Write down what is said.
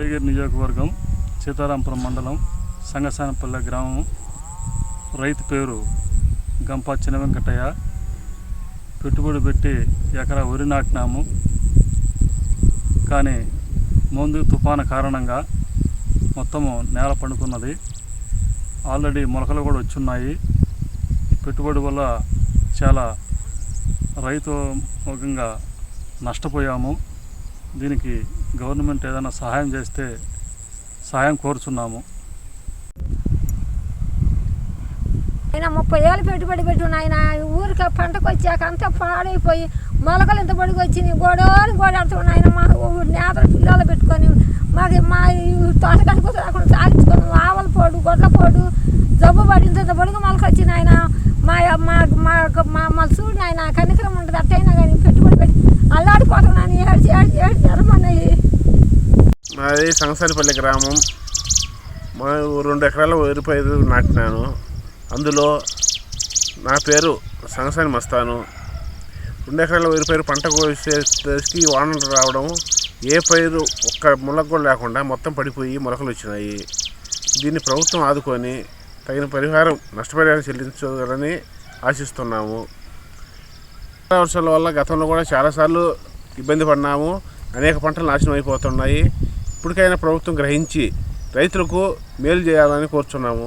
ఉదయగిరి నియోజకవర్గం సీతారాంపురం మండలం సంగసానపల్లె గ్రామం. రైతు పేరు గంప చిన్న వెంకటయ్య. పెట్టుబడి పెట్టి ఎకరా వరి నాటినాము. కానీ ముందు తుఫాను కారణంగా మొత్తము నేల పండుకున్నది. ఆల్రెడీ మొలకలు కూడా వచ్చున్నాయి. ఈ పెట్టుబడి వల్ల చాలా రైతు ముఖంగా నష్టపోయాము. దీనికి గవర్నమెంట్ ఏదైనా సహాయం చేస్తే సహాయం కోరుచున్నాము. ఆయన ముప్పై ఏళ్ళు పెట్టుబడి పెట్టుకుని ఆయన ఊరికి పంటకు వచ్చాక అంతా పాడైపోయి మొలకలు ఇంత పడికి వచ్చినాయి గోడోని గోడాడుతున్నాయి ఆయన మా నేత పిల్లలు పెట్టుకొని మాకు మా ఈ తోటకానికి కూడా అక్కడ సాగించుకొని ఆవల పోడు గొడ్ల పోడు జబ్బు పడి ఇంత ఇంత పొడుగు మొలక వచ్చిన ఆయన మా మా మా మా మా చూడు ఆయన కనికరం ఉంటుంది అట్టయినా కానీ అల్లాడిపోతున్నాను ఏడ్చి ఏడ్చి ఏడ్చి ఎరమన్నాయి మాది సంగసారిపల్లి గ్రామం. మా రెండు ఎకరాల వరి పైరు నాటినాను. అందులో నా పేరు సంగసాని మస్తాను. రెండు ఎకరాల వరి పైరు పంట కోసేసరికి వానలు రావడం ఏ పైరు ఒక్క మొలక కూడా లేకుండా మొత్తం పడిపోయి మొలకలు వచ్చినాయి. దీన్ని ప్రభుత్వం ఆదుకొని తగిన పరిహారం నష్టపరిహారం చెల్లించాలని ఆశిస్తున్నాము. వర్షాల వల్ల గతంలో కూడా చాలాసార్లు ఇబ్బంది పడినాము. అనేక పంటలు నాశనం అయిపోతున్నాయి. ఇప్పటికైనా ప్రభుత్వం గ్రహించి రైతులకు మేలు చేయాలని కోరుచున్నాము.